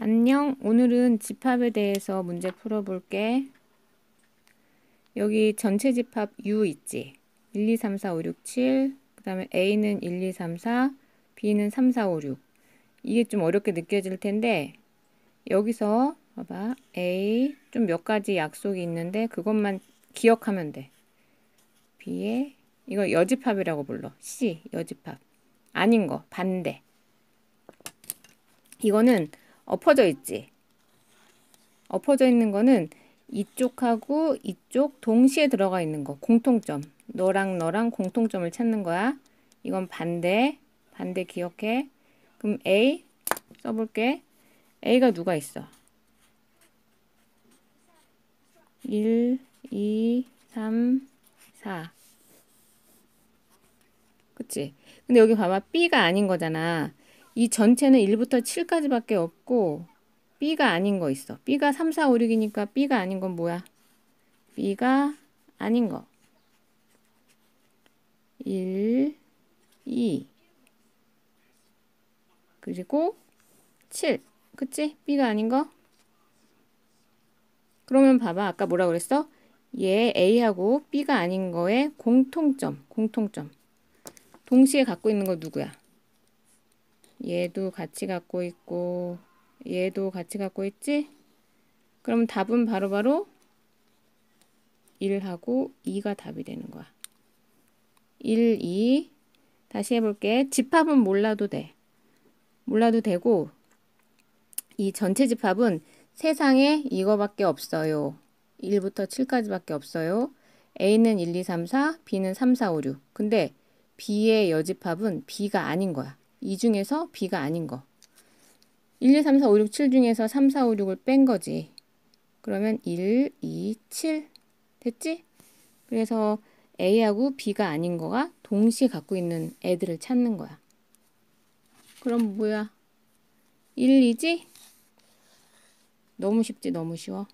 안녕. 오늘은 집합에 대해서 문제 풀어볼게. 여기 전체 집합 U 있지? 1, 2, 3, 4, 5, 6, 7. 그 다음에 A는 1, 2, 3, 4, B는 3, 4, 5, 6. 이게 좀 어렵게 느껴질 텐데, 여기서 봐봐. A 좀 몇 가지 약속이 있는데, 그것만 기억하면 돼. B에, 이거 여집합이라고 불러. C, 여집합. 아닌 거, 반대. 이거는 엎어져 있지. 엎어져 있는 거는 이쪽하고 이쪽 동시에 들어가 있는 거. 공통점. 너랑 너랑 공통점을 찾는 거야. 이건 반대. 반대 기억해. 그럼 A 써볼게. A가 누가 있어? 1, 2, 3, 4. 그치? 근데 여기 봐봐. B가 아닌 거잖아. 이 전체는 1부터 7까지밖에 없고 B가 아닌 거 있어. B가 3, 4, 5, 6이니까 B가 아닌 건 뭐야? B가 아닌 거. 1, 2 그리고 7. 그치? B가 아닌 거? 그러면 봐봐. 아까 뭐라 그랬어? 얘 A하고 B가 아닌 거의 공통점. 공통점. 동시에 갖고 있는 거 누구야? 얘도 같이 갖고 있고 얘도 같이 갖고 있지? 그럼 답은 바로바로 바로 1하고 2가 답이 되는 거야. 1, 2 다시 해볼게. 집합은 몰라도 돼. 몰라도 되고 이 전체 집합은 세상에 이거밖에 없어요. 1부터 7까지밖에 없어요. A는 1, 2, 3, 4, B는 3, 4, 5, 6. 근데 B의 여집합은 B가 아닌 거야. 이 중에서 B가 아닌 거. 1, 2, 3, 4, 5, 6, 7 중에서 3, 4, 5, 6을 뺀 거지. 그러면 1, 2, 7 됐지? 그래서 A하고 B가 아닌 거가 동시에 갖고 있는 애들을 찾는 거야. 그럼 뭐야? 1, 2지? 너무 쉽지, 너무 쉬워.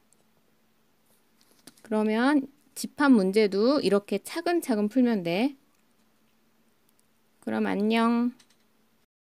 그러면 집합 문제도 이렇게 차근차근 풀면 돼. 그럼 안녕.